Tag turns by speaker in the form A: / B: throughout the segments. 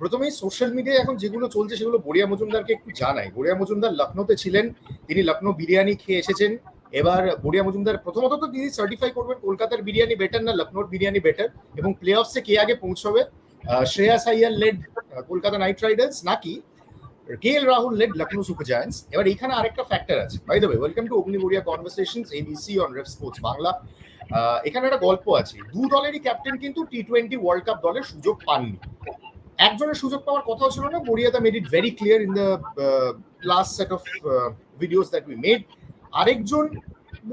A: প্রথমেই সোশ্যাল মিডিয়ায় এখন যেগুলো চলছে সেগুলো বড়িয়া মজুমদারকে একটু জানাই। বড়িয়া মজুমদার লখনৌতে ছিলেন, তিনি লখনৌ বিরিয়ানি খেয়ে এসেছেন। এবার বড়িয়া মজুমদার প্রথমত তো তিনি সার্টিফাই করবেন কলকাতার বিরিয়ানি বেটার না লখনৌর বিরিয়ানি বেটার এবং প্লে অফসে কে আগে পৌঁছবে? Shreyas Iyer led Kolkata knight riders নাকি K L Rahul led Lucknow super giants এবার এখানে আরেকটা ফ্যাক্টর আছে। By the way welcome to Agni Boria conversations ABC on RevSportz Bangla এখানে একটা গল্প আছে। দু দলেরই ক্যাপ্টেন কিন্তু টি টোয়েন্টি ওয়ার্ল্ড কাপ দলের সুযোগ পাননি। একজনের সুযোগ পাওয়ার কথা ছিল না। বড়িয়াদা made it very clear in the last set of videos that we made আরেকজন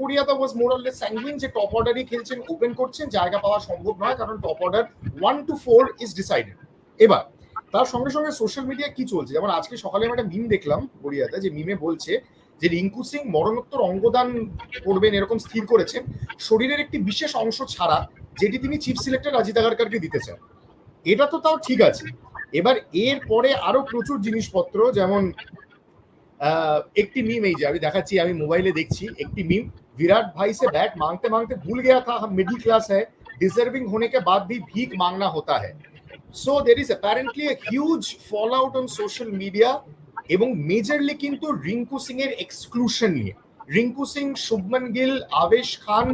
A: বড়িয়াদা ওয়াজ মোর অরলেস স্যাঙ্গুইন যে টপ অর্ডারই খেলছেন ওপেন করছেন, জায়গা পাওয়া সম্ভব নয়, কারণ top order one two four is decided এবার, তার সঙ্গে সঙ্গে সোশ্যাল মিডিয়া কি চলছে? যেমন আজকে সকালে আমি একটা মিম দেখলাম বড়িয়াতে যে মিমে বলছে যে রিঙ্কু সিং মরণোত্তর অঙ্গদান করবেন এরকম স্থির করেছেন। শরীরের একটি বিশেষ অংশ ছাড়া, যেটি তিনি চিফ সিলেক্টর রাজিত আগারকারকে দিতে চান। এটা তো তাও ঠিক আছে এবার এর পরে আরো প্রচুর জিনিসপত্র যেমন আহ, একটি মিম এই যে আমি দেখাচ্ছি আমি মোবাইলে দেখছি একটি মিম विराट भाई से बैट मांगते मांगते भूल गया था हम मिडिल क्लास है डिजर्विंग होने के बाद भी भीख मांगना होता है so there is apparently a huge fall out on social media এবং মেজরলি কিন্তু রিঙ্কু সিং এর এক্সক্লুশন নিয়ে রিঙ্কু সিং শুভমন গিল আবেশ খান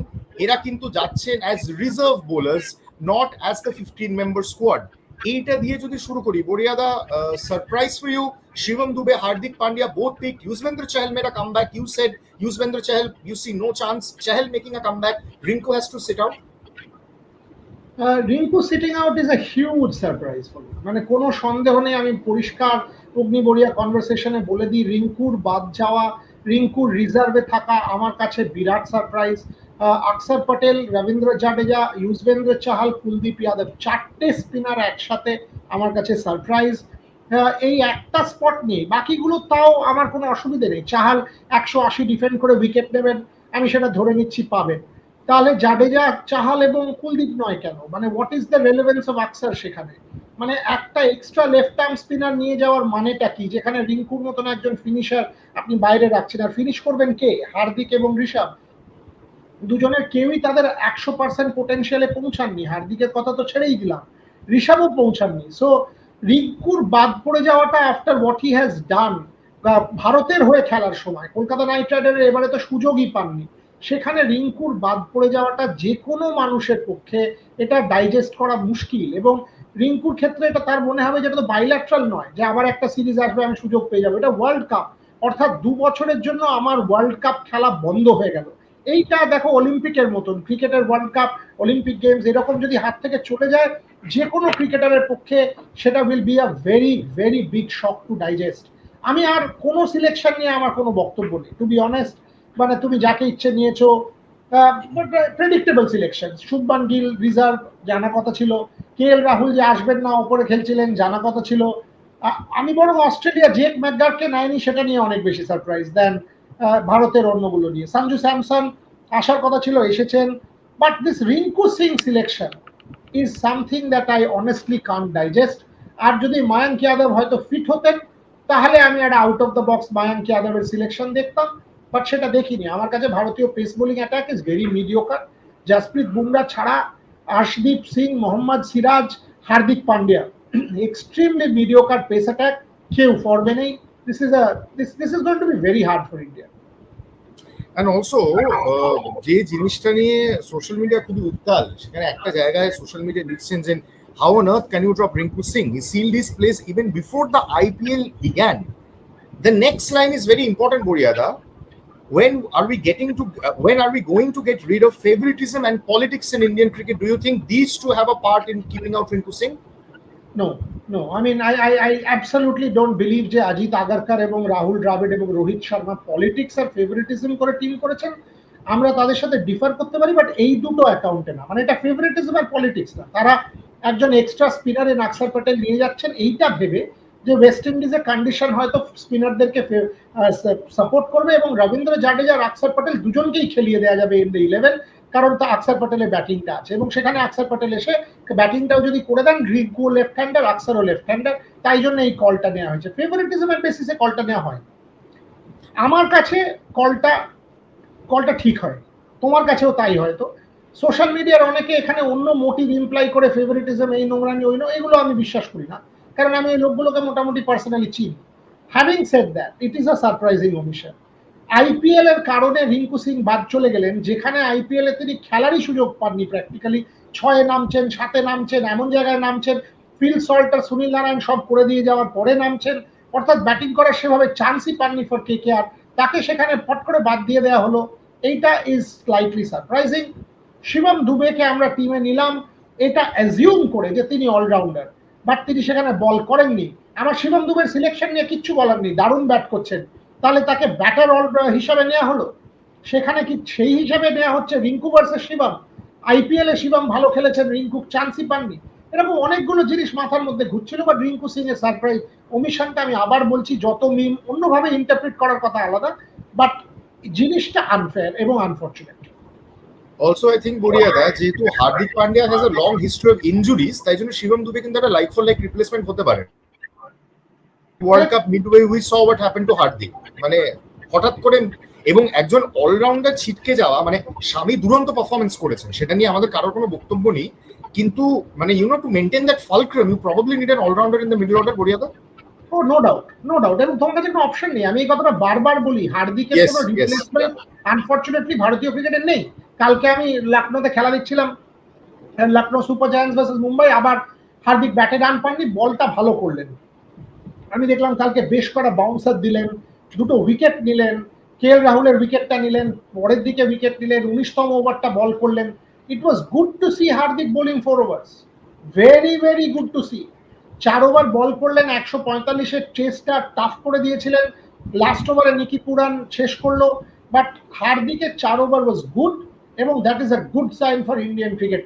A: এরা কিন্তু যাচ্ছেন as reserve bowlers not as the fifteen member squad এইটা দিয়ে যদি শুরু করি, বড়িয়াদা surprise for you Shivam Dube, Hardik Pandya both pick Yuzvendra Chahal made a comeback you said Yuzvendra Chahal you see no chance Chahal making a comeback Rinku has to sit out
B: Rinku sitting out is a huge surprise for মানে কোনো সন্দেহ নেই, আমি পরিষ্কার অগ্নিবরিয়া কনভারসেশনে বলে দিই, রিঙ্কুর বাদ যাওয়া, রিঙ্কুর রিজার্ভে থাকা আমার কাছে বিরাট সারপ্রাইজ আকসর পটেল, রবীন্দ্র জাডেজা, ইউজবেন্দ্র চাহাল, কুলদীপ যাদব, চারটে স্পিনার একসাথে আমার কাছে সারপ্রাইজ এই একটা স্পট নিয়ে, বাকিগুলো তাও আমার কোনো অসুবিধে নেই। চাহাল একশো আশি ডিফেন্ড করে উইকেট নেবেন, আমি সেটা ধরে নিচ্ছি, পাবেন। তাহলে জাডেজা, চাহাল এবং কুলদীপ নয় কেন? মানে what is the relevance of Axar সেখানে? মানে একটা এক্সট্রা লেফট আর্ম স্পিনার নিয়ে যাওয়ার মানেটা কি? যেখানে রিঙ্কুর মতন একজন ফিনিশার আপনি বাইরে রাখছেন। আর ফিনিশ করবেন কে? হার্দিক এবং ঋষভ। দুজনের কেউই তাদের একশো পার্সেন্ট পোটেনশিয়ালে পৌঁছাননি। হার্দিকের কথা তো ছেড়েই দিলাম। ঋষভও পৌঁছাননি। সো রিঙ্কুর বাদ পড়ে যাওয়াটা after what he has done ভারতের হয়ে খেলার সময়। কলকাতা নাইট রাইডারের এবারে তো সুযোগই পাননি। সেখানে রিঙ্কুর বাদ পড়ে যাওয়াটা যে কোনো মানুষের পক্ষে এটা ডাইজেস্ট করা মুশকিল এবং রিঙ্কুর ক্ষেত্রে এটা তার মনে হবে যেটা তো বাইল্যাট্রাল নয়, যে আবার একটা সিরিজ আসবে, আমি সুযোগ পেয়ে যাব। এটা ওয়ার্ল্ড কাপ অর্থাৎ দু বছরের জন্য আমার ওয়ার্ল্ড কাপ খেলা বন্ধ হয়ে গেল। এইটা দেখো অলিম্পিকের মতন ক্রিকেটের ওয়ার্ল্ড কাপ অলিম্পিক গেমস এরকম যদি হাত থেকে চলে যায় যে কোনো ক্রিকেটারের পক্ষে সেটা will be a very very big shock to digest আমি আর কোনো সিলেকশন নিয়ে আমার কোনো বক্তব্য নেই। টু বি অনেস্ট মানে তুমি যাকে ইচ্ছে নিয়েছো predictable selection Shubman Gill reserve জানা কথা ছিল। কে এল রাহুল যে আসবেন না, ওপরে খেলছিলেন, জানা কথা ছিল। আমি বরং অস্ট্রেলিয়া জেক ম্যাকগার্ডকে নেয়নি, সেটা নিয়ে অনেক বেশি সারপ্রাইজ দেন ভারতের অন্যগুলো নিয়ে। সঞ্জু স্যামসন আসার কথা ছিল, এসেছেন। But this Rinku Singh selection is something that I honestly can't digest আর যদি মায়াঙ্ক যাদব হয়তো ফিট হতেন, তাহলে আমি একটা out of the box Mayank যাদবের সিলেকশন দেখতাম। বাট সেটা দেখিনি। আমার কাছে ভারতীয় pace bowling attack is very mediocre Jasprit Bumrah ছাড়া Arshdeep Singh Mohammed Siraj Hardik Pandya extremely mediocre pace attack কেউ ফরবে নেই। This is a this this is going to be very hard for India
A: and also যে জিনিসটা নিয়ে social media খুবই উত্তাল সেখানে একটা জায়গায় সোশ্যাল মিডিয়া লিখছেন যে how on earth can you drop Rinku Singh he seal this place even before the IPL began the next line is very important Boriada. when are we getting to uh, when are we going to get rid of favoritism and politics in indian cricket do you think these two have a part in keeping out rinku singh
B: No no. I mean i i, I absolutely don't believe যে অজিত আগারকার এবং রাহুল দ্রাবিড় এবং Rohit Sharma politics আর favouritism করে team করেছেন। আমরা তাদের সাথে differ করতে পারি বাট এই দুটো অ্যাকাউন্টে না। মানে এটা ফেভারিটিজম আর পলিটিক্স না। তারা একজন এক্সট্রা স্পিনারে নাকসার প্যাটেল নিয়ে যাচ্ছেন। এইটা ভেবে যে ওয়েস্ট ইন্ডিজের কন্ডিশন হয়তো স্পিনারদেরকে সাপোর্ট করবে এবং রবীন্দ্র জাডেজা আর আকসার প্যাটেল দুজনকেই খেলিয়ে দেওয়া যাবে ইন দ্য ইলেভেন কারণ তো আকসার প্যাটেলের ব্যাটিংটা আছে এবং সেখানে আকসার প্যাটেল এসে ব্যাটিংটাও যদি করে দেন রিঙ্কু লেফট হ্যান্ডার আকসারও লেফট হ্যান্ডার তাই জন্য এই কলটা নেওয়া হয়েছে। ফেভারিটিজমের বেসিসে কলটা নেওয়া হয় আমার কাছে কলটা কলটা ঠিক হয় তোমার কাছেও তাই হয়তো। সোশ্যাল মিডিয়ার অনেকে এখানে অন্য মোটিভ ইমপ্লাই করে ফেভারিটিজম এই নোংরানি ওই এগুলো আমি বিশ্বাস করি না। কারণ আমি এই লোকগুলোকে মোটামুটি পার্সোনালি চিনি। Having said that it is a surprising omission IPL এর কারণে রিঙ্কু সিং বাদ চলে গেলেন, যেখানে আইপিএল এ তিনি খেলারই সুযোগ পাননি প্র্যাকটিক্যালি ছয়ে নামছেন, সাতে নামছেন, এমন জায়গায় নামছেন, ফিল সল্টার, সুনীল নারায়ণ সব করে দিয়ে যাওয়ার পরে নামছেন। অর্থাৎ ব্যাটিং করার সেভাবে চান্সই পাননি ফর কে কে আর তাকে সেখানে পট করে বাদ দিয়ে দেওয়া হলো। এইটা ইজ স্লাইটলি সারপ্রাইজিং শিবম দুবেকে আমরা টিমে নিলাম। এটা অ্যাজিউম করে যে তিনি অলরাউন্ডার বাট তিনি সেখানে বল করেননি। আমার শিবম দুবের সিলেকশন নিয়ে কিচ্ছু বলার নেই। দারুণ ব্যাট করছেন। তাহলে তাকে ব্যাটার অল হিসাবে নেওয়া হলো। সেখানে কি সেই হিসাবে নেওয়া হচ্ছে রিঙ্কু ভার্সেস শিবম? আইপিএল এ শিবম ভালো খেলেছেন, রিঙ্কু চান্সই পাননি। এরকম অনেকগুলো জিনিস মাথার মধ্যে ঘুরছিল বা রিঙ্কু সিং এর সারপ্রাইজ ওমিশনটা আমি আবার বলছি, যত মিম অন্যভাবে ইন্টারপ্রিট করার কথা আলাদা বাট জিনিসটা আনফেয়ার এবং আনফর্চুনেট
A: অলসো আই থিঙ্ক বড়িয়াদা যেহেতু Hardik Pandya has a long history of injuries তাই জন্য শিবম দুবে কিন্তু একটা লাইক ফর লাইক রিপ্লেসমেন্ট হতে পারে। World cup midway we saw what happen to Hardik মানে হঠাৎ করে এবং একজন অলরাউন্ডার ছিটকে যাওয়া মানে স্বামী দুরন্ত পারফরমেন্স করেছেন সেটা নিয়ে আমাদের কারোর কোনো বক্তব্য নেই কিন্তু মানে you know to maintain that fulcrum you probably need an allrounder in the middle order বড়িয়াদা
B: ও নো ডাউট নো ডাউট এবং তোমার কাছে কোনো অপশন নেই আমি এই কথাটা বারবার বলি হার্দিকের কোনো রিপ্লেসমেন্ট আনফরচুনেটলি ভারতীয় ক্রিকেটের নেই কালকে আমি লখনৌতে খেলা দিচ্ছিলাম Lucknow super giants versus Mumbai আবার হার্দিক ব্যাটে রান পাননি বলটা ভালো করলেন আমি দেখলাম কালকে বেশ কটা বাউন্সার দিলেন দুটো উইকেট নিলেন কে এল রাহুলের উইকেটটা নিলেন, পরের দিকে উইকেট নিলেন, উনিশতম ওভারটা বল করলেন। It was good to see Hardik bowling four overs very very good to see চার ওভার বল করলেন, একশো পঁয়তাল্লিশের চেসটা টাফ করে দিয়েছিলেন। লাস্ট ওভারে নিকি পুরান শেষ করল। বাট হার্দিকের চার ওভার ওয়াজ গুড এবং that is a good sign for Indian cricket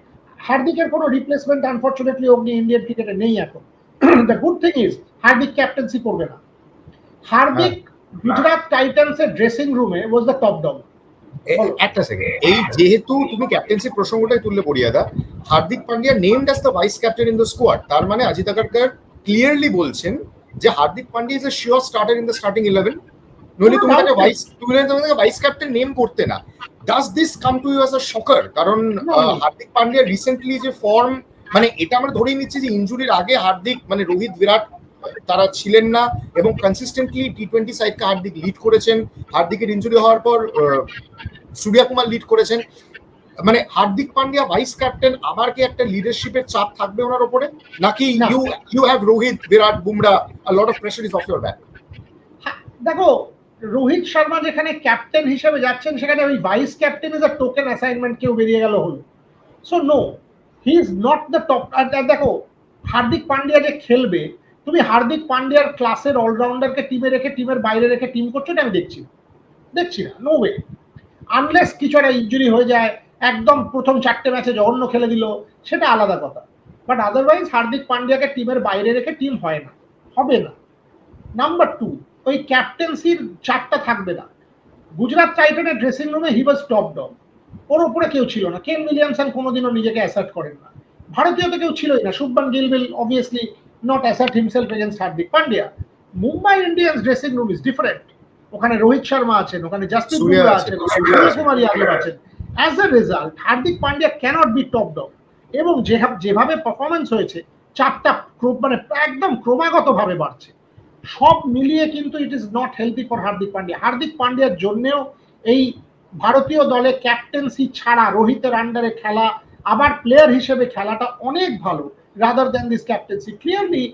B: হার্দিকের কোনো রিপ্লেসমেন্ট আনফর্চুনেটলি অগ্নি ইন্ডিয়ান ক্রিকেটে নেই এখন। The good thing is Hardik captaincy করবে না। হার্দিক গুজরাট টাইটান্সের ড্রেসিং রুমে ওয়াজ দ্য টপ ডগ
A: একটা সেকেন্ড এই যেহেতু তুমি ক্যাপ্টেন্সি প্রসঙ্গটাই তুললে পড়িয়াদা Hardik Pandya named as the vice captain in the squad তার মানে অজিত আগারকার ক্লিয়ারলি বলছেন যে Hardik Pandya is a sure starter in the starting eleven নইলে তুমি তাকে ভাইস তুমি ভাইস ক্যাপ্টেন নেম করতে না। Does this come to you as a shocker কারণ হার্দিক পান্ডিয়া রিসেন্টলি যে ফর্ম মানে এটা আমরা ধরেই নিচ্ছি যে ইনজুরির আগে হার্দিক মানে রোহিত বিরাট তারা ছিলেন না এবং কনসিস্টেন্টলি টি টোয়েন্টি সাইডকে হার্দিক লিড করেছেন। হার্দিকের ইঞ্জুরি হওয়ার পর সূর্যা কুমার লিড করেছেন। মানে হার্দিক পান্ডিয়া ভাইস ক্যাপ্টেন আবার কি একটা লিডারশিপের চাপ থাকবে ওনার উপরে নাকি you you have Rohit Virat Bumrah a lot of pressure is off your
B: back দেখো রোহিত শর্মা যেখানে ক্যাপ্টেন হিসেবে যাচ্ছেন সেখানে ওই vice captain is a token assignment কেউ বেরিয়ে গেল হলো so no he is not the top আর দেখো হার্দিক পান্ডিয়া যে খেলবে তুমি হার্দিক পান্ডিয়ার ক্লাসের অলরাউন্ডারকে টিমে রেখে টিমের বাইরে রেখে টিম করছ, এটা আমি দেখছি দেখছি না নো ওয়ে আনলেস কিছু একটা ইঞ্জুরি হয়ে যায়, একদম প্রথম চারটে ম্যাচে জঘন্য খেলে দিল, সেটা আলাদা কথা। বাট আদারওয়াইজ হার্দিক পান্ডিয়াকে টিমের বাইরে রেখে টিম হয় না, হবে না। নাম্বার টু ওই ক্যাপ্টেন্সির চারটা থাকবে না। গুজরাট টাইটানের ড্রেসিং রুমে হি ওয়াজ টপ ডগ ওর উপরে কেউ ছিল না। কেন উইলিয়ামসন কোনোদিনও নিজেকে অ্যাসার্ট করেন না। ভারতীয় তো কেউ ছিলই না। Shubman Gill will obviously not assert himself against Hardik Pandya Mumbai Indians dressing room is different ওখানে রোহিত শর্মা আছেন ওখানে
A: সূর্যা
B: বুমরা
A: আছেন।
B: কুমার যাদব আছেন। As a result Hardik Pandya cannot be top dog এবং যেভাবে যেভাবে পারফরমেন্স হয়েছে ক্রম- মানে একদম ক্রমাগত ভাবে বাড়ছে। সব মিলিয়ে কিন্তু it is not healthy for Hardik Pandya Hardik পান্ডিয়ার জন্যেও এই ভারতীয় দলে ক্যাপ্টেন্সি ছাড়া রোহিতের আন্ডারে খেলা আবার প্লেয়ার হিসেবে খেলাটা অনেক ভালো। Rather than this captaincy clearly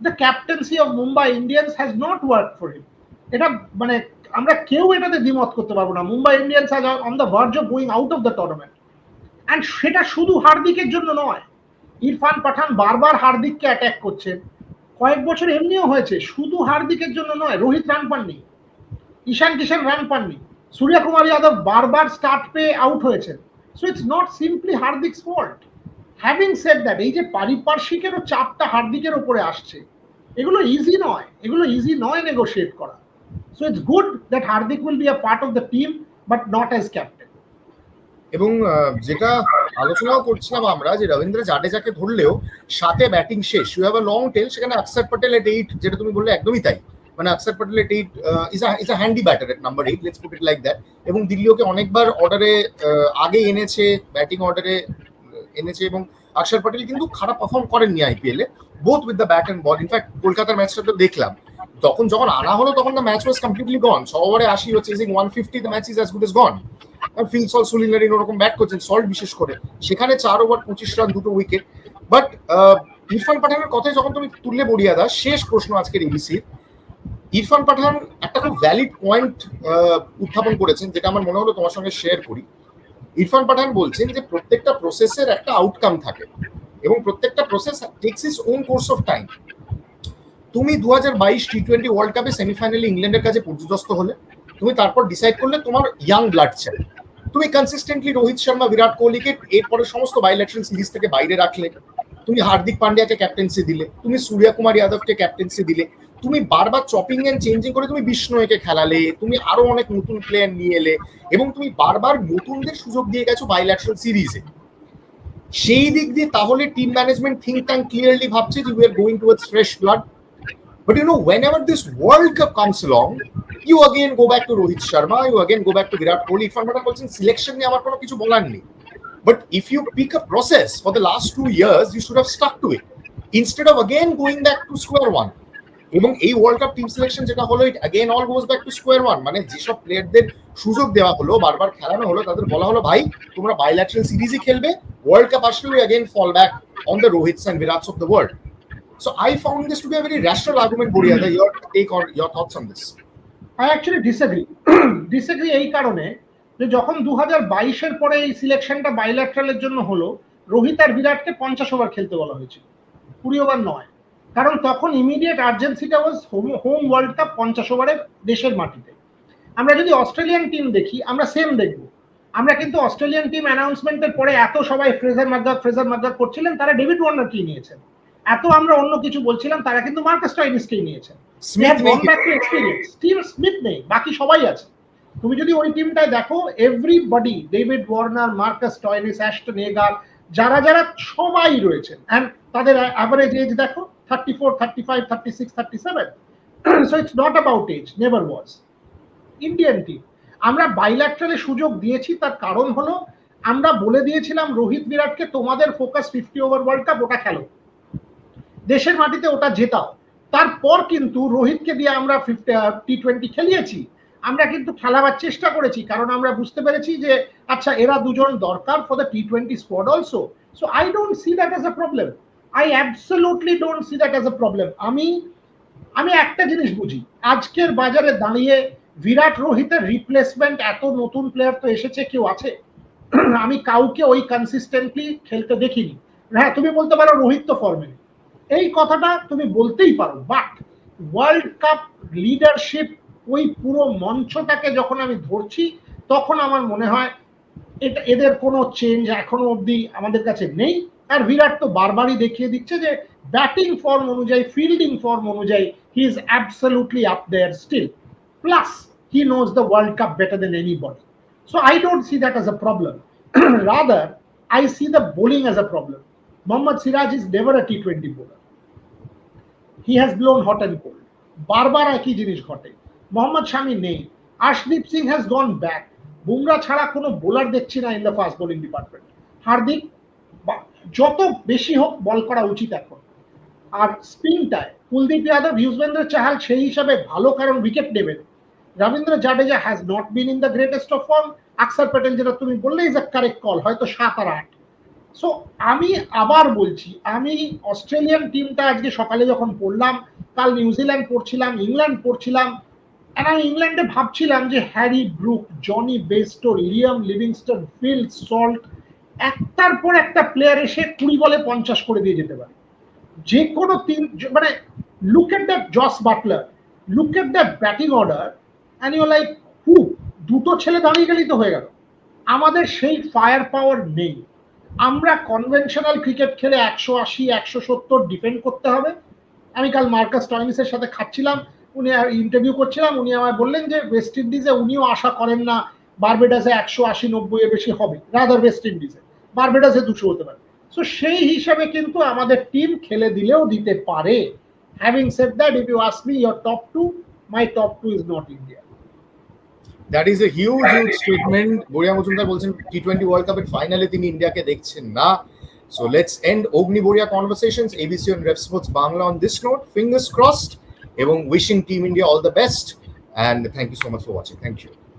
B: the captaincy of Mumbai Indians has not work for him এটা মানে আমরা কেউ এটাতে দ্বিমত করতে পারব না। Mumbai Indians has on the verge of going out of the tournament and সেটা শুধু হার্দিকের জন্য নয়, ইরফান পাঠান বারবার হার্দিককে অ্যাটাক করছেন কয়েক বছর এমনিও হয়েছে, শুধু হার্দিকের জন্য নয়, রোহিত রান পাননি, ঈশান কিষান রান পাননি সূর্য কুমার যাদব বারবার স্টার্ট পেয়ে আউট হয়েছেন। So it's not simply Hardik's fault having said that এই যে পারিপার্শ্বিকেরও চাপটা হার্দিকের ওপরে আসছে, এগুলো ইজি নয়, এগুলো ইজি নয় নেগোশিয়েট করা। So it's good that Hardik will be a part of the team but not as captain
A: এবং যেটা আলোচনাও করছিলাম আমরা, যে রবীন্দ্র জাডেজাকে ধরলেও সাথে ব্যাটিং শেষ you have a long tail সেখানে অক্ষর প্যাটেল এট এইট যেটা তুমি বললে একদমই তাই। মানে Axar Patel at eight is is a handy batter at number eight let's put it like that এবং দিল্লি ওকে অনেকবার অর্ডারে আগে এনেছে ব্যাটিং অর্ডারে এনেছে এবং অক্ষর প্যাটেল কিন্তু খারাপ পারফর্ম করেননি IPL A. Both with the bat and ball in fact কলকাতার ম্যাচটা তো দেখলাম। তখন যখন আনা হলো, তখন ম্যাচ ওয়াজ কমপ্লিটলি গন ছ ওভারে আশি হচ্ছে easing one fifty the match is as good is gone Phil Salt Sunil Narine ওরকম ব্যাট করছেন সল্ট বিশেষ করে। সেখানে চার ওভার পঁচিশ রান দুটো উইকেট বাট ইরফান পাঠানের কথায় যখন তুমি তুললে বড়িয়া দাস, শেষ প্রশ্ন আজকের ইবিসির ইরফান পাঠান একটা খুব ভ্যালিড পয়েন্ট উত্থাপন করেছেন, যেটা আমার মনে হলো তোমার সঙ্গে শেয়ার করি। ইরফান পাঠান বলছেন যে প্রত্যেকটা প্রসেসের একটা আউটকাম থাকে এবং প্রত্যেকটা process takes its own course of time তুমি দু হাজার বাইশ টি টোয়েন্টি ওয়ার্ল্ড কাপে সেমিফাইনালে ইংল্যান্ডের কাছে পর্যদস্ত হলে, তুমি তারপর ডিসাইড করলে তোমার ইয়াং ব্লাড চাই তুমি কনসিস্টেন্টলি রোহিত শর্মা, বিরাট কোহলিকে এরপরে সমস্ত বাইলেকশন সিরিজ থেকে বাইরে রাখলে। তুমি হার্দিক পান্ডিয়াকে ক্যাপ্টেন্সি দিলে। তুমি সূর্য কুমার যাদবকে ক্যাপ্টেন্সি দিলে। তুমি বারবার চপিং এন্ড চেঞ্জিং করে তুমি বিষ্ণুকে খেলালে, তুমি আরও অনেক নতুন প্লেয়ার নিয়ে এলে এবং তুমি বারবার নতুনদের সুযোগ দিয়ে গেছো বাইল্যাকশন সিরিজে সেই দিক দিয়ে তাহলে team management think tank clearly ভাবছে যে we are going towards fresh blood but you know whenever this world cup comes long you again go back to Rohit Sharma you again go back to Virat Kohli Irfan Pathan বলছেন selection নিয়ে আমার কোনো কিছু বলার নেই। But if you pick a process for the last two years you should have stuck to it instead of again going back to square one এবং এই world cup team selection যেটা হলো it again all goes back to square one মানে যেসব প্লেয়ারদের সুযোগ দেওয়া হলো বারবার খেলানো হলো তাদের বলা হলো ভাই তোমরা বাইল্যাট্রাল সিরিজই খেলবে ওয়ার্ল্ড কাপ আসলে again fall back on the Rohit's and Virat's of the world So I found this to be a very rational argument, Buriada. Your take or your thoughts on this?
B: I actually disagree disagree এই কারণে যে যখন দু হাজার বাইশের পরে এই সিলেকশনটা বাইল্যাট্রালের জন্য হলো রোহিত আর বিরাটকে পঞ্চাশ ওভার খেলতে বলা হয়েছিল কুড়ি ওভার নয় কারণ তখন immediate আর্জেন্সিটা was home home world cup পঞ্চাশ ওভারে দেশের মাটিতে। আমরা যদি অস্ট্রেলিয়ান টিম দেখি আমরা সেম দেখব। আমরা কিন্তু অস্ট্রেলিয়ান টিম অ্যানাউন্সমেন্টের পরে এত সবাই ফ্রেজার মাদ্দার ফ্রেজার মাদ্দার করছিলেন তারা ডেভিড ওয়ার্নারকেই নিয়েছেন? এত আমরা অন্য কিছু বলছিলাম তারা কিন্তু মার্কাস টয়নিসকেই নিয়েছেন? টিম স্মিথ নেই। বাকি সবাই আছে। তুমি যদি ওই টিমটায় দেখো everybody David Warner Marcus Stoinis Ashton Agar যারা যারা সবাই রয়েছেন অ্যান্ড তাদের অ্যাভারেজ এজ দেখো thirty four thirty five thirty six thirty seven so it's not about age never was Indian team আমরা বাইল্যাট্রালে সুযোগ দিয়েছি, তার কারণ হলো, আমরা বলে দিয়েছিলাম রোহিত বিরাটকে, তোমাদের focus fifty over world cup ওটা খেলো। দেশের মাটিতে ওটা জেতাও। তারপর কিন্তু রোহিতকে দিয়ে আমরা ফিফটি টি টোয়েন্টি খেলিয়েছি। আমরা কিন্তু খেলাবার চেষ্টা করেছি, কারণ আমরা বুঝতে পেরেছি যে আচ্ছা এরা দুজন দরকার for the T twenty squad also so I don't see that as a problem I absolutely don't see that as a problem আমি আমি একটা জিনিস বুঝি। আজকের বাজারে দাঁড়িয়ে বিরাট রোহিতের রিপ্লেসমেন্ট এত নতুন প্লেয়ার তো এসেছে, কেউ আছে? আমি কাউকে ওই কনসিস্টেন্টলি খেলতে দেখিনি। হ্যাঁ তুমি বলতে পারো রোহিত তো ফর্মে এই কথাটা তুমি বলতেই পারো বাট ওয়ার্ল্ড কাপ লিডারশিপ ওই পুরো মঞ্চটাকে যখন আমি ধরছি, তখন আমার মনে হয় এটা, এদের কোনো চেঞ্জ এখনও অবধি আমাদের কাছে নেই। আর বিরাট তো বারবারই দেখিয়ে দিচ্ছে যে ব্যাটিং ফর্ম অনুযায়ী ফিল্ডিং ফর্ম অনুযায়ী he is absolutely up there still plus he knows the world cup better than anybody so I don't see that as a problem rather I see the bowling as a problem Mohammed Siraj is never a T twenty bowler he has blown hot and cold বারবার একই জিনিস ঘটে। মোহাম্মদ শামি নেই। Arshdeep Singh has gone back Bumrah ছাড়া কোনো bowler দেখছি না in the fast bowling department Hardik যত বেশি হোক বল করা উচিত এখন। আর স্পিনটায় কুলদীপ যাদব, ইউজবেন্দ্র চাহাল সেই হিসাবে ভালো কারণ উইকেট নেবেন। Ravindra Jadeja has not been in the greatest of form Axar Patel যেটা তুমি বললে ইজ আ কারেক্ট কল হয়তো সাত আর আট। সো আমি আবার বলছি, আমি অস্ট্রেলিয়ান টিমটা আজকে সকালে যখন পড়লাম, কাল নিউজিল্যান্ড পড়ছিলাম, ইংল্যান্ড পড়ছিলাম আর আমি ইংল্যান্ডে ভাবছিলাম যে Harry Brook, Jonny Bairstow, Liam Livingstone, Phil Salt একটার পর একটা প্লেয়ার এসে কুড়ি বলে পঞ্চাশ করে দিয়ে যেতে পারে। যে কোনো তিন মানে look at the Jos Buttler look at the batting order and you like who, দুটো ছেলে দাঁড়িয়ে গেলেই তো হয়ে গেল। আমাদের সেই ফায়ার পাওয়ার নেই। আমরা কনভেনশনাল ক্রিকেট খেলে একশো আশি, একশো সত্তর ডিফেন্ড করতে হবে। আমি কাল মার্কাস টয়নিসের সাথে খাচ্ছিলাম। উনি ইন্টারভিউ করছিলাম উনি আমায় বললেন যে ওয়েস্ট ইন্ডিজে উনিও আশা করেন না বারবেডাসে একশো আশি নব্বই এর বেশি হবে রাদার ওয়েস্ট ইন্ডিজে বারবেডাসে দুশো হতে পারে। সো সেই হিসাবে কিন্তু আমাদের টিম খেলে দিলেও দিতে পারে। Having said that if you ask me your top two my top two is not India
A: that is a huge huge statement Boria Majumdar বলছেন টি টোয়েন্টি ওয়ার্ল্ড কাপের ফাইনালে তিনি ইন্ডিয়াকে দেখছেন না। So let's end Ogni Boria conversations, ABC on Rev Sports Bangla on this note. Fingers crossed. এবং wishing team India all the best and thank you so much for watching thank you